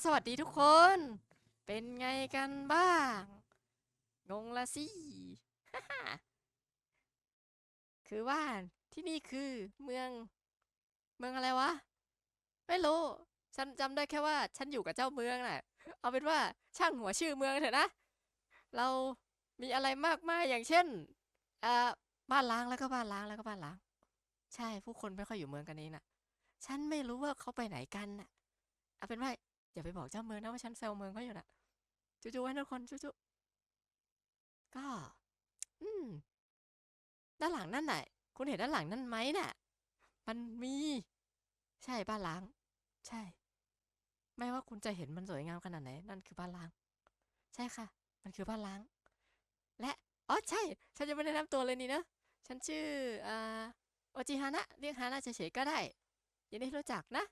สวัสดีทุกคน เป็นไงกันบ้าง งงละสิ คือว่าที่นี่คือเมือง เมืองอะไรวะ ไม่รู้ ฉันจำได้แค่ว่า ฉันอยู่กับเจ้าเมืองน่ะเอาเป็นว่าช่างหัวชื่อเมืองเถอะนะ เรามีอะไรมากมายอย่างเช่นอ่าบ้านล้างแล้วก็บ้านล้างแล้วก็บ้านล้าง ใช่ผู้คนไม่ค่อยอยู่เมืองกันนี้น่ะฉันไม่รู้ว่าเขาไปไหนกันน่ะเอาเป็นว่า อย่าไปบอกเจ้าเมืองนะว่าฉันแซวเมืองเขาอยู่น่ะจูๆไว้ทุกคนจูๆก็ อืม ด้านหลังนั่นน่ะ คุณเห็นด้านหลังนั่นไหมน่ะ มันมี ใช่บ้านล้าง ใช่ ไม่ว่าคุณจะเห็นมันสวยงามขนาดไหน นั่นคือบ้านล้าง ใช่ค่ะ มันคือบ้านล้าง และอ๋อใช่ ฉันจะไม่แนะนำตัวเลยนี่นะ ฉันชื่ออ่าโอจิฮานะ เรียกฮานะเฉยๆก็ได้ยินดีรู้จักนะ